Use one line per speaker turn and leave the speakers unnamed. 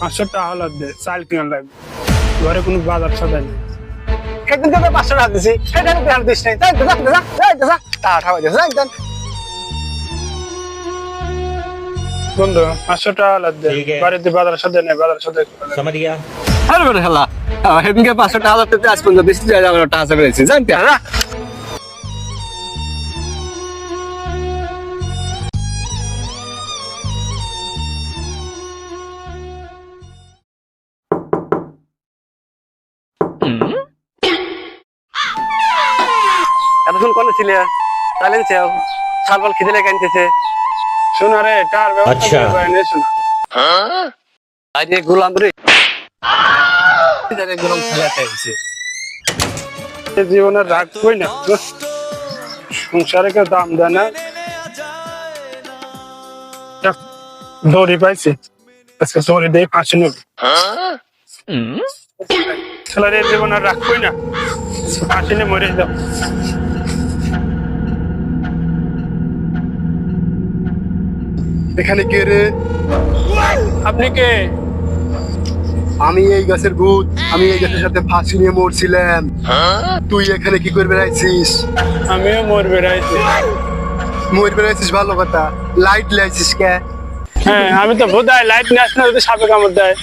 পাঁচশো টাকা হলো দে চাল কিনা লাগবে। ঘরে কোনো বাজার সদাই নেই।
একদিন তোকে পাঁচশো টাকা দিছি সেটা আমি দিস নাই। তাই দেখা দেখা যাই দেখা টাকা ঠাকা দিয়েছে একদম
বন্ধু পাঁচশো টাকা
লাগবে।
বাড়িতে বাজার সদাই নেই বাজার সদাই
সমারিয়া
আর বড় হেলা পাঁচশো টাকা লাগতে আজ পর্যন্ত বেশি টাকা টাকা পেয়েছি জানতে হ্যাঁ এতক্ষণ কোনে ছিলে? চাইলেন চেও সালবাল খিদে লেগে আনতেছে।
শোনা রে টার ব্যবস্থা
আচ্ছা।
করে নে শোনা।
আজ এই গোলাম রে। গোলাম খেলাতে আইছে।
এ জীবনের রাগ কই না। সংসারে কেউ দাম দেয় না। দড়ি পাইছি। আজকে দড়ি দিয়ে ফাঁসি নেব। ছেলের এ জীবনের রাগ কই না। ফাঁসি নিয়ে মরে যাও।
এখানে কে রে?
আপনি কে?
আমি এই গাছের ভূত। আমি এই গাছের সাথে ফাঁসি নিয়ে মরছিলাম। তুই এখানে কি করে বেড়াইছিস?
আমিও মর রাইছি
মর বেড়াইছিস ভালো কথা। লাইট লাইছিস কে?
হ্যাঁ আমি তো বোধায় লাইট নিয়ে আসলে যদি সাপে কামড় দেয়।